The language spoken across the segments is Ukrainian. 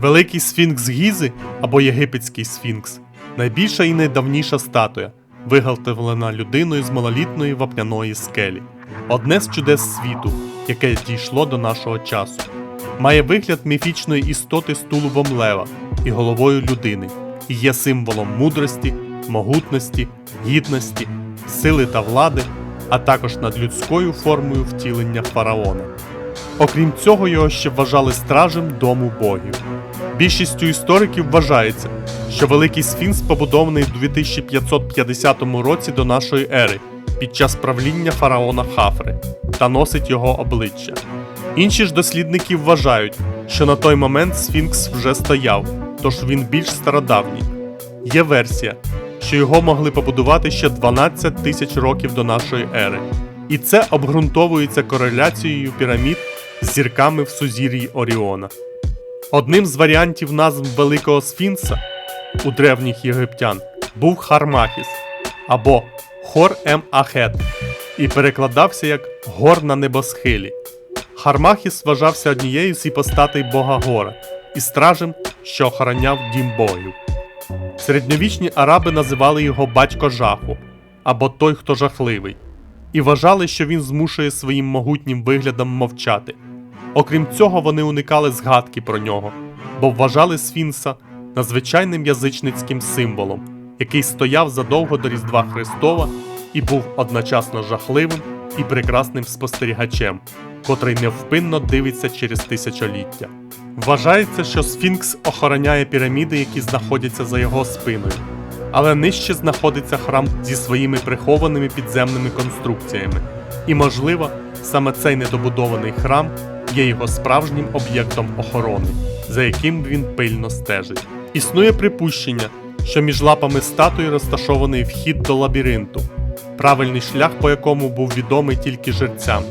Великий сфінкс Гізи або єгипетський сфінкс найбільша і найдавніша статуя, виготовлена людиною з малолітної вапняної скелі. Одне з чудес світу, яке дійшло до нашого часу. Має вигляд міфічної істоти з тулубом лева і головою людини, і є символом мудрості, могутності, гідності, сили та влади, а також над людською формою втілення фараона. Окрім цього, його ще вважали стражем дому богів. Більшістю істориків вважається, що Великий Сфінкс побудований у 2550 році до нашої ери під час правління фараона Хафри та носить його обличчя. Інші ж дослідники вважають, що на той момент Сфінкс вже стояв, тож він більш стародавній. Є версія, що його могли побудувати ще 12 тисяч років до нашої ери, і це обґрунтовується кореляцією пірамід з зірками в сузір'ї Оріона. Одним з варіантів назв Великого Сфінкса у древніх єгиптян був Хармахіс або Хор Ем Ахет і перекладався як Гор на небосхилі. Хармахіс вважався однією з іпостатей бога гора і стражем, що охороняв дім богів. Середньовічні араби називали його батько жаху або той, хто жахливий, і вважали, що він змушує своїм могутнім виглядом мовчати. Окрім цього, вони уникали згадки про нього, бо вважали Сфінкса надзвичайним язичницьким символом, який стояв задовго до Різдва Христова і був одночасно жахливим і прекрасним спостерігачем, котрий невпинно дивиться через тисячоліття. Вважається, що Сфінкс охороняє піраміди, які знаходяться за його спиною, але нижче знаходиться храм зі своїми прихованими підземними конструкціями. І, можливо, саме цей недобудований храм є його справжнім об'єктом охорони, за яким він пильно стежить. Існує припущення, що між лапами статуї розташований вхід до лабіринту, правильний шлях по якому був відомий тільки жерцям.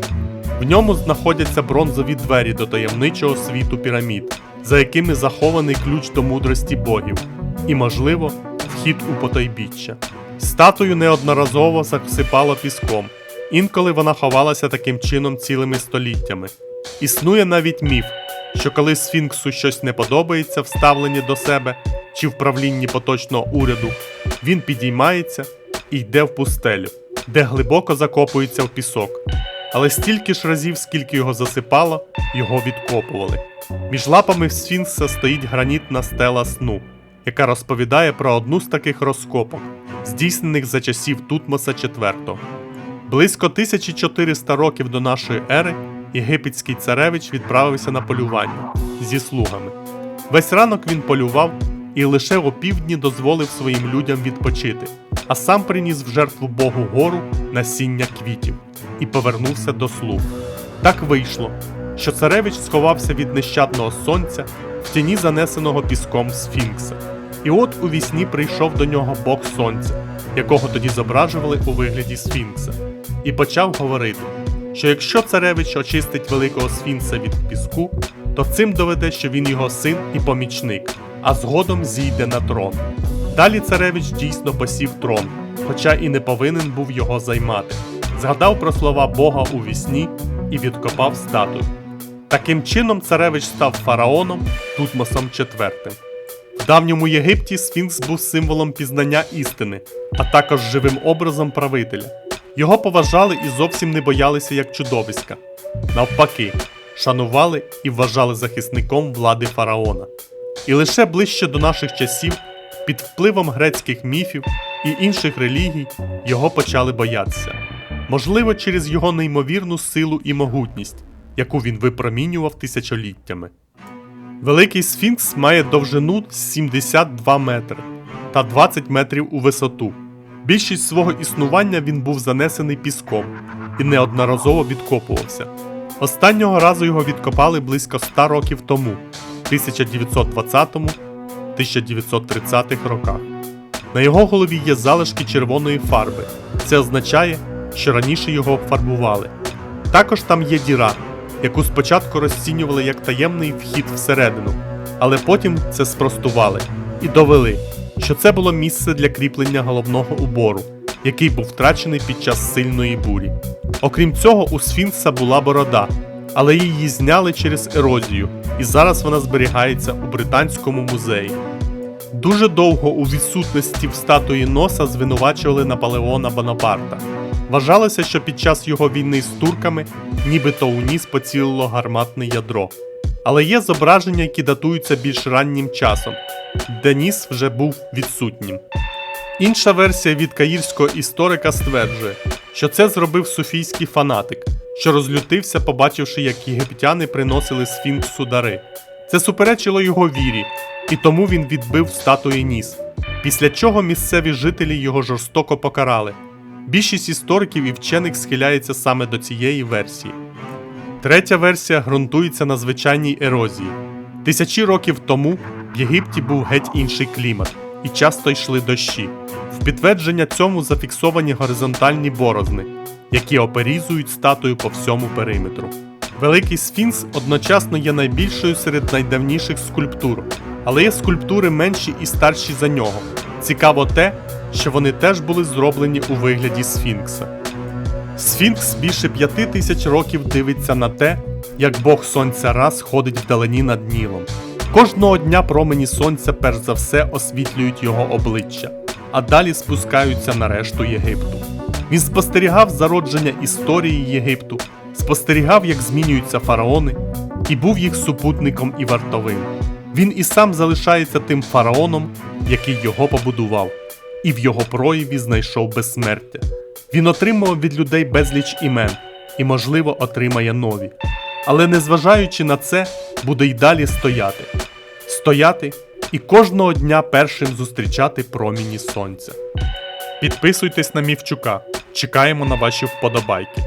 В ньому знаходяться бронзові двері до таємничого світу пірамід, за якими захований ключ до мудрості богів, і, можливо, вхід у потайбіччя. Статую неодноразово засипало піском, інколи вона ховалася таким чином цілими століттями. Існує навіть міф, що коли Сфінксу щось не подобається в ставленні до себе чи в правлінні поточного уряду, він підіймається і йде в пустелю, де глибоко закопується в пісок. Але стільки ж разів, скільки його засипало, його відкопували. Між лапами Сфінкса стоїть гранітна стела сну, яка розповідає про одну з таких розкопок, здійснених за часів Тутмоса IV. Близько 1400 років до нашої ери єгипетський царевич відправився на полювання зі слугами. Весь ранок він полював і лише опівдні дозволив своїм людям відпочити, а сам приніс в жертву Богу гору насіння квітів і повернувся до слуг. Так вийшло, що царевич сховався від нещадного сонця в тіні занесеного піском Сфінкса. І от у вісні прийшов до нього Бог Сонця, якого тоді зображували у вигляді Сфінкса, і почав говорити, що якщо царевич очистить великого Сфінкса від піску, то цим доведе, що він його син і помічник, а згодом зійде на трон. Далі царевич дійсно посів трон, хоча і не повинен був його займати. Згадав про слова Бога у вісні і відкопав статую. Таким чином царевич став фараоном Тутмосом IV. В давньому Єгипті Сфінкс був символом пізнання істини, а також живим образом правителя. Його поважали і зовсім не боялися як чудовиська. Навпаки, шанували і вважали захисником влади фараона. І лише ближче до наших часів, під впливом грецьких міфів і інших релігій, його почали боятися. Можливо, через його неймовірну силу і могутність, яку він випромінював тисячоліттями. Великий Сфінкс має довжину 72 метри та 20 метрів у висоту. Більшість свого існування він був занесений піском і неодноразово відкопувався. Останнього разу його відкопали близько 100 років тому, 1920-1930 роках. На його голові є залишки червоної фарби. Це означає, що раніше його фарбували. Також там є діра, яку спочатку розцінювали як таємний вхід всередину, але потім це спростували і довели, що це було місце для кріплення головного убору, який був втрачений під час сильної бурі. Окрім цього, у Сфінкса була борода, але її зняли через ерозію, і зараз вона зберігається у Британському музеї. Дуже довго у відсутності в статуї носа звинувачували Наполеона Бонапарта. Вважалося, що під час його війни з турками нібито у ніс поцілило гарматне ядро. Але є зображення, які датуються більш раннім часом, де ніс вже був відсутнім. Інша версія від каїрського історика стверджує, що це зробив суфійський фанатик, що розлютився, побачивши, як єгиптяни приносили сфінксу дари. Це суперечило його вірі, і тому він відбив статуї ніс, після чого місцеві жителі його жорстоко покарали. Більшість істориків і вчених схиляється саме до цієї версії. Третя версія ґрунтується на звичайній ерозії. Тисячі років тому в Єгипті був геть інший клімат, і часто йшли дощі. В підтвердження цьому зафіксовані горизонтальні борозни, які оперізують статую по всьому периметру. Великий Сфінкс одночасно є найбільшою серед найдавніших скульптур, але є скульптури менші і старші за нього. Цікаво те, що вони теж були зроблені у вигляді Сфінкса. Сфінкс більше п'яти тисяч років дивиться на те, як Бог Сонця раз ходить вдалині над Нілом. Кожного дня промені сонця перш за все освітлюють його обличчя, а далі спускаються на решту Єгипту. Він спостерігав зародження історії Єгипту, спостерігав, як змінюються фараони, і був їх супутником і вартовим. Він і сам залишається тим фараоном, який його побудував, і в його прояві знайшов безсмертя. Він отримував від людей безліч імен і, можливо, отримає нові. Але незважаючи на це, буде й далі стояти. Стояти і кожного дня першим зустрічати проміні сонця. Підписуйтесь на Мівчука. Чекаємо на ваші вподобайки.